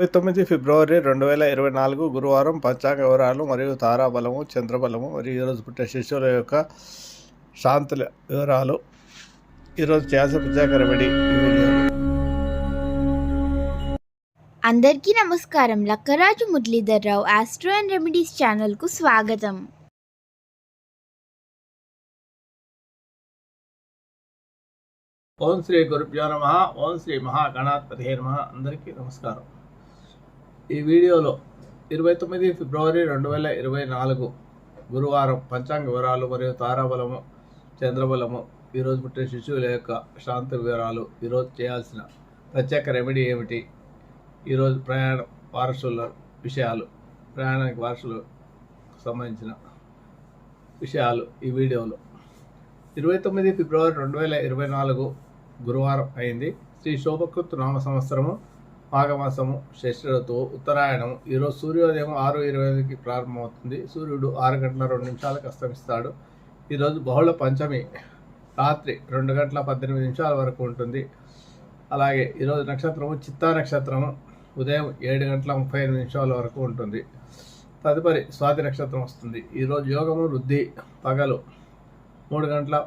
ఇరవై తొమ్మిది ఫిబ్రవరి రెండు వేల ఇరవై నాలుగు గురువారం పంచాంగ వివరాలు మరియు తారాబలము చంద్రబలము మరియు ఈరోజు పుట్టిన శిశువుల యొక్క శాంతుల వివరాలు. ఈరోజు చేయాల్సిన రెమెడీ వీడియోలో అందరికీ నమస్కారం. Lakkaraju Muralidhar Rao astro and remedies ఛానల్కు స్వాగతం. ఓం శ్రీ గురుభ్యో నమ. ఓం శ్రీ మహాగణాధిపతి నమ. అందరికీ నమస్కారం. ఈ వీడియోలో ఇరవై తొమ్మిది ఫిబ్రవరి రెండు వేల ఇరవై నాలుగు గురువారం పంచాంగ వివరాలు మరియు తారాబలము చంద్రబలము ఈరోజు పుట్టిన శిశువుల యొక్క శాంతి వివరాలు ఈరోజు చేయాల్సిన ప్రత్యేక రెమెడీ ఏమిటి? ఈరోజు ప్రయాణ వారసుల విషయాలు ప్రయాణానికి వారసులు సంబంధించిన విషయాలు ఈ వీడియోలో. ఇరవై తొమ్మిది ఫిబ్రవరి రెండు వేల ఇరవై నాలుగు గురువారం అయింది. శ్రీ శోభకృత్ నామ సంవత్సరము మాఘమాసము షష్ఠ ఉత్తరాయణం ఈరోజు సూర్యోదయం ఆరు ఇరవై ఐదుకి ప్రారంభమవుతుంది. సూర్యుడు ఆరు గంటల రెండు నిమిషాలకు అస్తమిస్తాడు. ఈరోజు బహుళ పంచమి. రాత్రి రెండు గంటల పద్దెనిమిది నిమిషాల వరకు ఉంటుంది. అలాగే ఈరోజు నక్షత్రము చిత్తా నక్షత్రము. ఉదయం ఏడు గంటల ముప్పై ఎనిమిది నిమిషాల వరకు ఉంటుంది. తదుపరి స్వాతి నక్షత్రం వస్తుంది. ఈరోజు యోగము వృద్ధి పగలు మూడు గంటల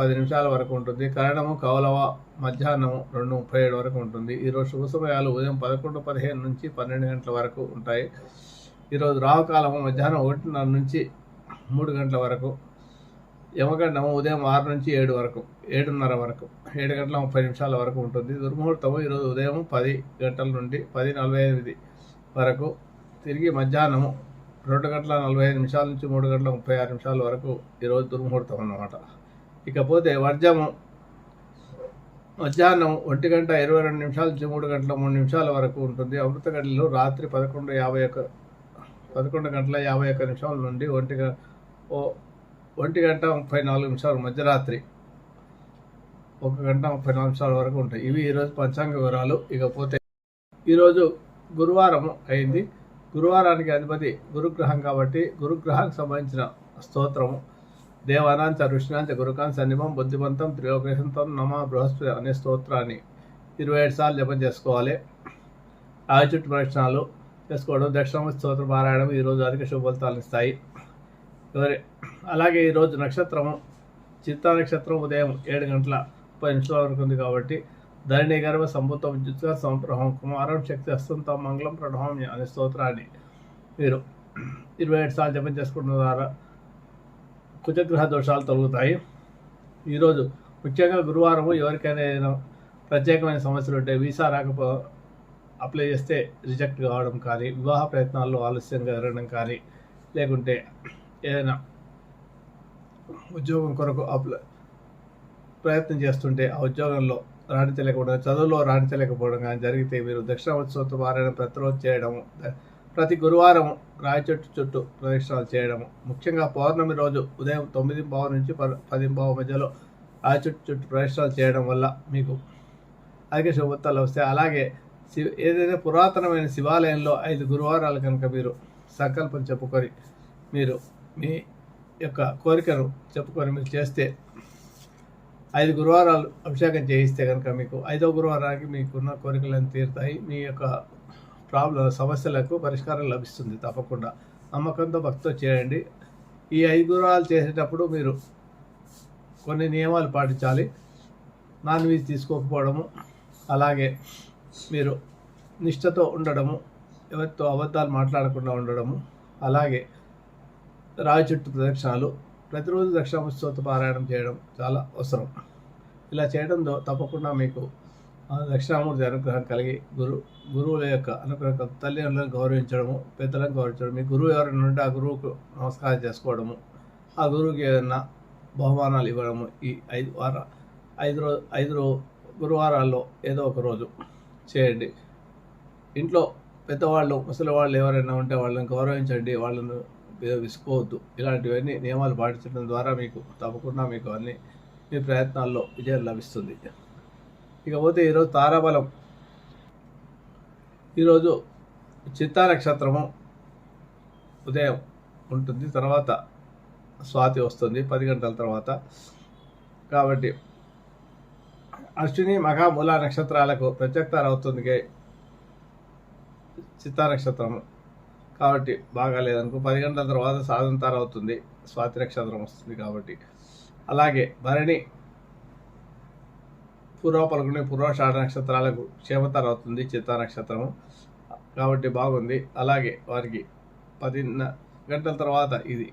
పది నిమిషాల వరకు ఉంటుంది. కరణము కౌలవ మధ్యాహ్నం రెండు ముప్పై ఏడు వరకు ఉంటుంది. ఈరోజు శుభ సమయాలు ఉదయం పదకొండు పదిహేను నుంచి పన్నెండు గంటల వరకు ఉంటాయి. ఈరోజు రాహుకాలము మధ్యాహ్నం ఒకటిన్నర నుంచి మూడు గంటల వరకు యమగండము ఉదయం ఆరు నుంచి ఏడు వరకు ఏడున్నర వరకు ఏడు గంటల ముప్పై నిమిషాల వరకు ఉంటుంది. దుర్ముహూర్తము ఈరోజు ఉదయం పది గంటల నుండి పది నలభై ఎనిమిది వరకు తిరిగి మధ్యాహ్నము రెండు గంటల నలభై ఐదు నిమిషాల నుంచి మూడు గంటల ముప్పై ఆరు నిమిషాల వరకు ఈరోజు దుర్ముహూర్తం అన్నమాట. ఇకపోతే వర్జము మధ్యాహ్నం ఒంటి గంట ఇరవై రెండు నిమిషాల నుంచి మూడు గంటల మూడు నిమిషాల వరకు ఉంటుంది. అమృత గడిలో రాత్రి పదకొండు యాభై ఒక్క పదకొండు గంటల యాభై ఒక్క నిమిషాల నుండి ఒంటి గ- ఓ ఒంటి గంట ముప్పై నాలుగు నిమిషాలు మధ్యరాత్రి ఒక గంట ముప్పై నాలుగు నిమిషాల వరకు ఉంటాయి. ఇవి ఈరోజు పంచాంగ వివరాలు. ఇకపోతే ఈరోజు గురువారం అయింది. గురువారానికి అధిపతి గురుగ్రహం కాబట్టి గురుగ్రహానికి సంబంధించిన స్తోత్రము. దేవానాంచ ఋషినాంచ గురుకాన్ సన్నిమం బుద్ధిమంతం త్రిలోకేశంతం నమ బృహస్పతి అనే స్తోత్రాన్ని ఇరవై ఏడు సార్లు జపం చేసుకోవాలి. రావి చుట్టు చేసుకోవడం దక్షిణ స్తోత్ర పారాయణం ఈరోజు అధిక శుభలితాలు ఇస్తాయి. ఎవరి అలాగే ఈరోజు నక్షత్రము చిత్తా నక్షత్రం ఉదయం ఏడు గంటల ముప్పై నిమిషాల వరకు ఉంది కాబట్టి ధరణి గర్భ సంభూత విద్యుత్గా సంప్రహం కుమారం శక్తి అస్తంత మంగళం ప్రణవం అనే స్తోత్రాన్ని మీరు ఇరవై ఏడు సార్లు జపం చేసుకున్న ద్వారా కుజగ్రహ దోషాలు తొలగుతాయి. ఈరోజు ముఖ్యంగా గురువారము ఎవరికైనా ఏదైనా ప్రత్యేకమైన సమస్యలు ఉంటే వీసా రాకపో అప్లై చేస్తే రిజెక్ట్ కావడం కానీ వివాహ ప్రయత్నాల్లో ఆలస్యంగా జరగడం కానీ లేకుంటే ఏదైనా ఉద్యోగం కొరకు అప్లై ప్రయత్నం చేస్తుంటే ఆ ఉద్యోగంలో రాణించలేకపోవడం చదువులో రాణించలేకపోవడం కానీ జరిగితే మీరు దక్షిణావత్సవంతో పారాయణ ప్రతిరోజు చేయడము ప్రతి గురువారం రాయి చెట్టు చుట్టూ ప్రదక్షిణాలు చేయడము. ముఖ్యంగా పౌర్ణమి రోజు ఉదయం తొమ్మిది పావు నుంచి ప పది పావు మధ్యలో రాయి చెట్టు చుట్టూ ప్రదక్షిణాలు చేయడం వల్ల మీకు అధిక శుభత్తాలు వస్తాయి. అలాగే శివ ఏదైతే పురాతనమైన శివాలయంలో ఐదు గురువారాలు కనుక మీరు సంకల్పం చెప్పుకొని మీరు మీ యొక్క కోరికను చెప్పుకొని మీరు చేస్తే ఐదు గురువారాలు అభిషేకం చేయిస్తే కనుక మీకు ఐదో గురువారానికి మీకున్న కోరికలను తీరుతాయి. మీ యొక్క ప్రాబ్లం సమస్యలకు పరిష్కారం లభిస్తుంది తప్పకుండా. నమ్మకంతో భక్తితో చేయండి. ఈ ఐదుగురాలు చేసేటప్పుడు మీరు కొన్ని నియమాలు పాటించాలి. నాన్ వెజ్ తీసుకోకపోవడము అలాగే మీరు నిష్ఠతో ఉండడము ఎవరితో అబద్ధాలు మాట్లాడకుండా ఉండడము అలాగే రాయి చుట్టూ ప్రదక్షిణాలు ప్రతిరోజు దక్షిణామస్తోత పారాయణం చేయడం చాలా అవసరం. ఇలా చేయడంతో తప్పకుండా మీకు దక్షిణామూర్తి అనుగ్రహం కలిగి గురు గురువుల యొక్క అనుగ్రహం తల్లిదండ్రులను గౌరవించడము పెద్దలను గౌరవించడం మీ గురువు ఎవరైనా ఉంటే ఆ గురువుకు నమస్కారం చేసుకోవడము ఆ గురువుకి ఏదైనా బహుమానాలు ఇవ్వడము ఈ ఐదు వార ఐదు రోజు ఐదు రో గురువారాల్లో ఏదో ఒక రోజు చేయండి. ఇంట్లో పెద్దవాళ్ళు ముసలి వాళ్ళు ఎవరైనా ఉంటే వాళ్ళని గౌరవించండి వాళ్ళను విసుకోవద్దు ఇలాంటివన్నీ నియమాలు పాటించడం ద్వారా మీకు తప్పకుండా మీకు అన్ని మీ ప్రయత్నాల్లో విజయం లభిస్తుంది. ఇకపోతే ఈరోజు తారాబలం. ఈరోజు చిత్తా నక్షత్రము ఉదయం ఉంటుంది తర్వాత స్వాతి వస్తుంది పది గంటల తర్వాత. కాబట్టి అశ్విని మహామూల నక్షత్రాలకు ప్రత్యక్తారు అవుతుంది చిత్తా నక్షత్రము. కాబట్టి బాగాలేదనుకో పది గంటల తర్వాత సాధంతార అవుతుంది స్వాతి నక్షత్రం వస్తుంది కాబట్టి. అలాగే భరణి పూర్వ పలుకునే పూర్వాషాఢ నక్షత్రాలకు క్షేమతర అవుతుంది చిత్తా నక్షత్రము. కాబట్టి బాగుంది. అలాగే వారికి పది గంటల తర్వాత ఇది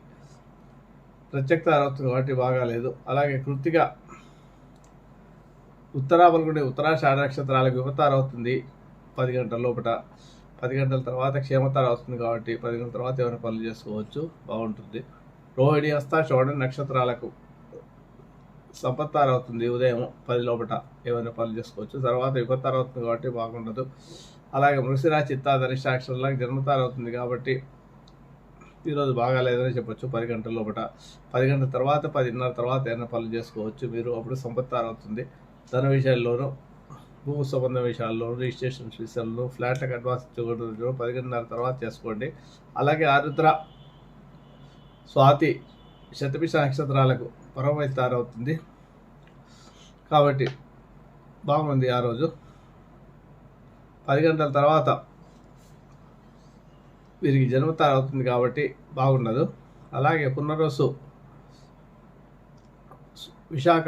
ప్రత్యక్త అవుతుంది కాబట్టి బాగాలేదు. అలాగే కృతిగా ఉత్తరా పలుకునే ఉత్తరాషాఢ నక్షత్రాలకు విపతార అవుతుంది పది గంటల లోపల పది గంటల తర్వాత క్షేమతార అవుతుంది కాబట్టి పది గంటల తర్వాత ఏమైనా పనులు చేసుకోవచ్చు. బాగుంటుంది. రోహిణి హస్త శ్రవణ నక్షత్రాలకు సంపత్తార అవుతుంది ఉదయం పది లోపల ఏమైనా పనులు చేసుకోవచ్చు. తర్వాత విపత్తార అవుతుంది కాబట్టి బాగుండదు. అలాగే మృషిరా చిత్తా ధనిష్ట అక్షరాలకు జన్మతార అవుతుంది కాబట్టి ఈరోజు బాగాలేదని చెప్పొచ్చు. పది గంటల లోపల పది గంటల తర్వాత పదిన్నర తర్వాత ఏమైనా పనులు చేసుకోవచ్చు. మీరు అప్పుడు సంపత్తార అవుతుంది ధన విషయాల్లోనూ భూ సంబంధ విషయాల్లో రిజిస్ట్రేషన్ విషయాల్లో ఫ్లాట్లకు అడ్వాన్స్ ఇవ్వడం పదిహేనున్నర తర్వాత చేసుకోండి. అలాగే ఆరుద్ర స్వాతి శతపిష నక్షత్రాలకు పరమై తయారవుతుంది కాబట్టి బాగుంది ఆ రోజు. పది గంటల తర్వాత వీరికి జన్మ తారవుతుంది కాబట్టి బాగుండదు. అలాగే పునర్వసు విశాఖ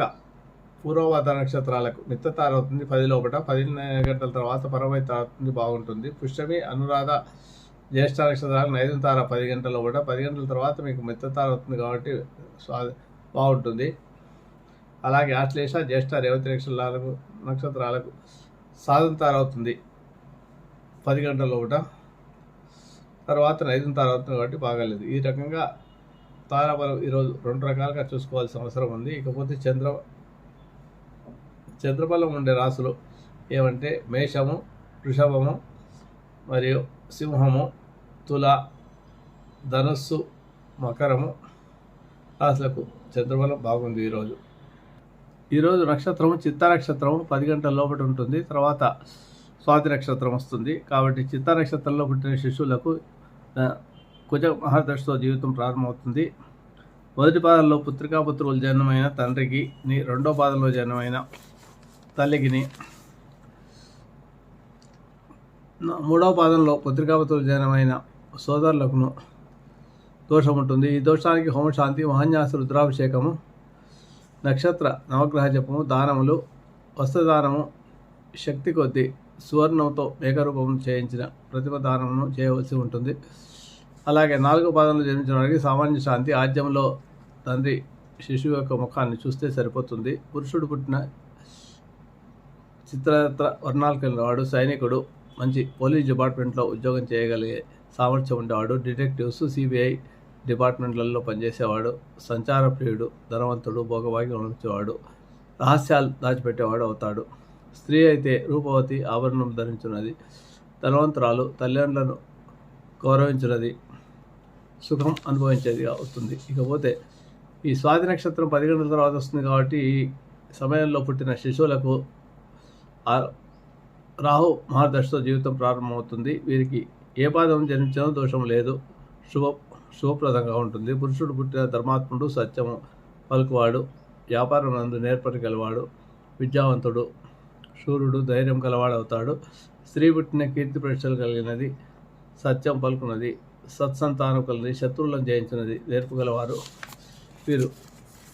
పూర్వవాద నక్షత్రాలకు మిత్త తారవుతుంది పది లోపల పది గంటల తర్వాత పరమై అవుతుంది బాగుంటుంది. పుష్టమి అనురాధ జ్యేష్ఠ నక్షత్రాలకు నైదు తార పది గంటల లోపల పది గంటల తర్వాత మీకు మిత్తతార అవుతుంది కాబట్టి స్వాది బాగుంటుంది. అలాగే ఆశ్లేష జ్యేష్ఠ రేవతి నక్షత్రాలకు నక్షత్రాలకు సాధన తయారవుతుంది పది గంటల లోపల తర్వాత ఐదున తార అవుతుంది కాబట్టి బాగాలేదు. ఈ రకంగా తారాబలం ఈరోజు రెండు రకాలుగా చూసుకోవాల్సిన అవసరం ఉంది. ఇకపోతే చంద్ర చంద్రబలం ఉండే రాశులు ఏమంటే మేషము వృషభము మరియు సింహము తుల ధనుస్సు మకరము రాశులకు చంద్రబలం బాగుంది ఈరోజు ఈరోజు నక్షత్రము చిత్త నక్షత్రము పది గంటల లోపల ఉంటుంది. తర్వాత స్వాతి నక్షత్రం వస్తుంది. కాబట్టి చిత్త నక్షత్రంలో పుట్టిన శిశువులకు కుజ మహాదశతో జీవితం ప్రారంభమవుతుంది. మొదటి పాదంలో పుత్రికాపుత్రులు జన్మమైన తండ్రికి నీ రెండో పాదంలో జన్మమైన తల్లికిని. మూడవ పాదంలో పుత్రికాపుత్రులు జన్మమైన సోదరులకును దోషం ఉంటుంది ఈ దోషానికి హోమశాంతి మహాన్యాస రుద్రాభిషేకము నక్షత్ర నవగ్రహ జపము దానములు వస్త్రదానము శక్తి కొద్దీ సువర్ణంతో మేకరూపం చేయించిన ప్రతిమ దానమును చేయవలసి ఉంటుంది. అలాగే నాలుగో పాదంలో జన్మించిన వారికి సామాన్య శాంతి ఆద్యంలో తండ్రి శిశువు యొక్క ముఖాన్ని చూస్తే సరిపోతుంది. పురుషుడు పుట్టిన చిత్రత్ర వర్ణాలు కలిగిన వాడు సైనికుడు మంచి పోలీస్ డిపార్ట్మెంట్లో ఉద్యోగం చేయగలిగే సామర్థ్యం ఉండేవాడు డిటెక్టివ్స్ సిబిఐ డిపార్ట్మెంట్లలో పనిచేసేవాడు సంచార ప్రియుడు ధనవంతుడు భోగభాగ్యం ఉంచేవాడు రహస్యాలు దాచిపెట్టేవాడు అవుతాడు. స్త్రీ అయితే రూపవతి ఆభరణం ధరించున్నది ధనవంతురాలు తల్లిదండ్రులను గౌరవించినది సుఖం అనుభవించేది అవుతుంది. ఇకపోతే ఈ స్వాతి నక్షత్రం పది గంటల తర్వాత వస్తుంది కాబట్టి ఈ సమయంలో పుట్టిన శిశువులకు రాహు మహాదశతో జీవితం ప్రారంభమవుతుంది. వీరికి ఏ పాదం జన్మించినా దోషం లేదు. శుభం శుభప్రదంగా ఉంటుంది. పురుషుడు పుట్టిన ధర్మాత్ముడు సత్యము పలుకువాడు వ్యాపారం నందు నేర్పరి గలవాడు విద్యావంతుడు శూరుడు ధైర్యం గలవాడవుతాడు. స్త్రీ పుట్టిన కీర్తి ప్రతిష్టలు కలిగినది సత్యం పలుకున్నది సత్సంతానం కలిగి శత్రువులను జయించినది నేర్పు గలవారు వీరు.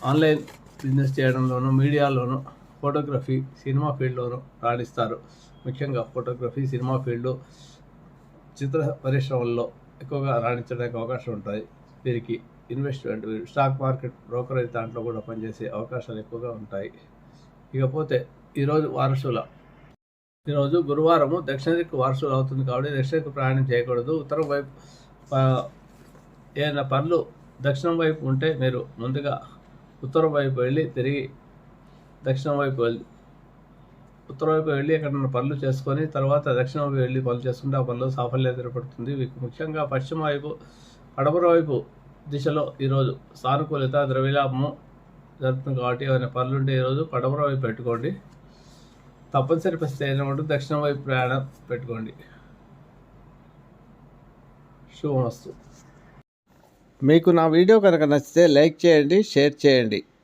ఆన్లైన్ బిజినెస్ చేయడంలోనూ మీడియాలోనూ ఫోటోగ్రఫీ సినిమా ఫీల్డ్లోనూ రాణిస్తారు. ముఖ్యంగా ఫోటోగ్రఫీ సినిమా ఫీల్డ్ చిత్ర పరిశ్రమల్లో ఎక్కువగా రాణించడానికి అవకాశం ఉంటుంది వీరికి ఇన్వెస్ట్మెంట్ వీరు స్టాక్ మార్కెట్ బ్రోకరేజ్ దాంట్లో కూడా పనిచేసే అవకాశాలు ఎక్కువగా ఉంటాయి. ఇకపోతే ఈరోజు వారసుల ఈరోజు గురువారము దక్షిణ దిక్కు వారసులు అవుతుంది కాబట్టి దక్షిణ దిక్కు ప్రయాణం చేయకూడదు. ఉత్తరం వైపు ఏదైనా పనులు దక్షిణం వైపు ఉంటే మీరు ముందుగా ఉత్తరం వైపు వెళ్ళి తిరిగి దక్షిణం వైపు వెళ్ళి ఉత్తరవైపు వెళ్ళి ఎక్కడైనా పనులు చేసుకొని తర్వాత దక్షిణవైపు వెళ్ళి పనులు చేసుకుంటే ఆ పనులు సాఫల్యత ఏర్పడుతుంది. ముఖ్యంగా పశ్చిమ వైపు పడమర వైపు దిశలో ఈరోజు సానుకూలత ద్రవ్యలాభము జరుగుతుంది కాబట్టి ఏమైనా పనులు ఉంటే ఈరోజు పడమర వైపు పెట్టుకోండి. తప్పనిసరి పరిస్థితి అయినప్పుడు దక్షిణం వైపు ప్రయాణం పెట్టుకోండి. శుభమస్తు. మీకు నా వీడియో కనుక నచ్చితే లైక్ చేయండి షేర్ చేయండి.